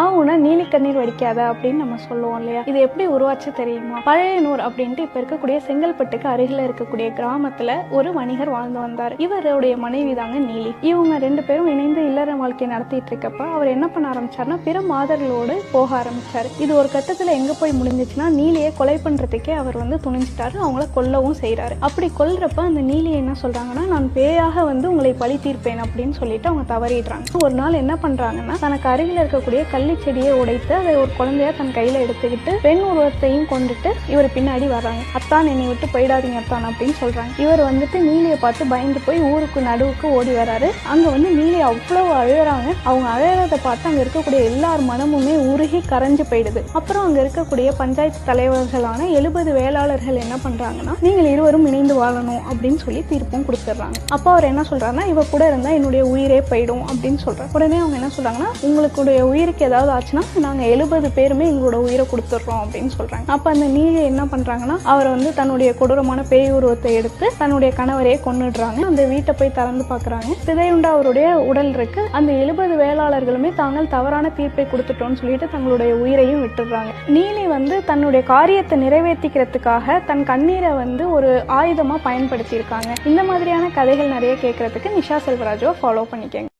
ஆகுனா நீலி கண்ணீர் வடிக்காத அப்படின்னு நம்ம சொல்லுவோம் இல்லையா? இது எப்படி உருவாச்சு தெரியுமா? பழையனூர் அப்படின்ட்டு இப்ப இருக்கக்கூடிய செங்கல்பட்டுக்கு அருகில இருக்கக்கூடிய கிராமத்துல ஒரு வணிகர் வாழ்ந்து வந்தார். இவருடைய மனைவி தாங்க நீலி. இவங்க ரெண்டு பேரும் இணைந்து இல்லற வாழ்க்கை நடத்திட்டு இருக்கப்ப அவர் என்ன பண்ண ஆரம்பிச்சாருன்னா பிற மாதர்களோடு போக ஆரம்பிச்சார். இது ஒரு கட்டத்துல எங்க போய் முடிஞ்சிச்சுன்னா நீலியை கொலை பண்றதுக்கே அவர் வந்து துணிஞ்சிட்டாரு. அவங்கள கொல்லவும் செய்யறாரு அப்படி கொல்றப்ப அந்த நீலி என்ன சொல்றாங்கன்னா நான் பேயாக வந்து உங்களை பழி தீர்ப்பேன் அப்படின்னு சொல்லிட்டு அவங்க தவறிடுறாங்க. ஒரு நாள் என்ன பண்றாங்கன்னா தனக்கு அருகில் இருக்கக்கூடிய அல்லி செடியை உடைத்து அதை ஒரு குழந்தைய தன் கையில எடுத்துக்கிட்டு பெண் உருவத்தையும் கொண்டுட்டு இவர் பின்னாடி வர்றாங்க. அத்தான் என்னை விட்டு போயிடாதீங்க அத்தான் அப்படின்னு சொல்றாங்க. இவர் வந்துட்டு நீலியை பார்த்து பயந்து போய் ஊருக்கு நடுவுக்கு ஓடி வராரு அங்க வந்து நீலி அவ்வளவு அழுகிறாங்க. அவங்க அழறத பார்த்து அங்க இருக்கக்கூடிய எல்லார் மனமுமே உருகி கரைஞ்சு போயிடுது. அப்புறம் அங்க இருக்கக்கூடிய பஞ்சாயத்து தலைவர்களான எழுபது வேளாளர்கள் என்ன பண்றாங்கன்னா நீங்கள் இருவரும் இணைந்து வாழணும் அப்படின்னு சொல்லி தீர்ப்பும் கொடுத்துட்றாங்க அப்போ அவர் என்ன சொல்றாருன்னா இவ கூட இருந்தா என்னுடைய உயிரே போயிடும் அப்படின்னு சொல்றாரு. உடனே அவங்க என்ன சொல்றாங்கன்னா உங்களுடைய உயிருக்கு ஏதாவது ஆச்சுன்னா நாங்கள் எழுபது பேருமே எங்களோட உயிரை கொடுத்துட்றோம் அப்படின்னு சொல்கிறாங்க அப்போ அந்த நீகை என்ன பண்ணுறாங்கன்னா அவர் வந்து தன்னுடைய கொடூரமான பேய் உருவத்தை எடுத்து தன்னுடைய கணவரையே கொன்னுடுறாங்க. அந்த வீட்டை போய் திறந்து பார்க்குறாங்க சிதையுண்டா அவருடைய உடல் இருக்கு. அந்த எழுபது வேளாளர்களுமே தாங்கள் தவறான தீர்ப்பை கொடுத்துட்டோம்னு சொல்லிட்டு தங்களுடைய உயிரையும் விட்டுடுறாங்க. நீலி வந்து தன்னுடைய காரியத்தை நிறைவேற்றிக்கிறதுக்காக தன் கண்ணீரை வந்து ஒரு ஆயுதமாக பயன்படுத்தியிருக்காங்க. இந்த மாதிரியான கதைகள் நிறைய கேட்கறதுக்கு நிஷா செல்வராஜுவை ஃபாலோ பண்ணிக்கங்க.